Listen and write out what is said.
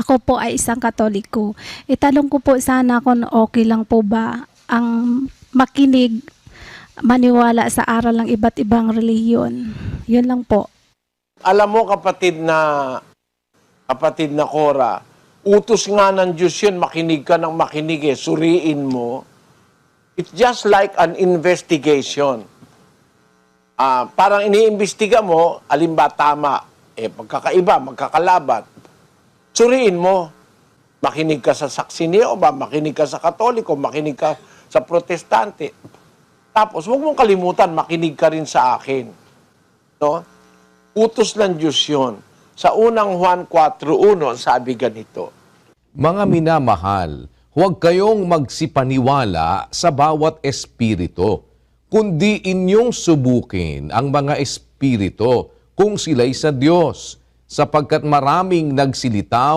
Ako po ay isang katoliko. Itanong ko po sana kung okay lang po ba ang makinig, maniwala sa aral ng iba't ibang reliyon. Yun lang po. Alam mo kapatid na kapatid na Cora, utos nga ng Diyos yun, makinig ka ng makinig eh, suriin mo. It's just like an investigation. Ah, parang iniimbestiga mo, alin ba tama, eh pagkakaiba, magkakalabat. Suriin mo, makinig ka sa saksi niya o ba, makinig ka sa katoliko, makinig ka sa protestante. Tapos, huwag mong kalimutan, makinig ka rin sa akin. No? Utos ng Diyos yun. Sa unang Juan 4.1, sabi ganito, Mga minamahal, huwag kayong magsipaniwala sa bawat espiritu, kundi inyong subukin ang mga espiritu kung sila'y sa Diyos, sapagkat maraming nagsilitaw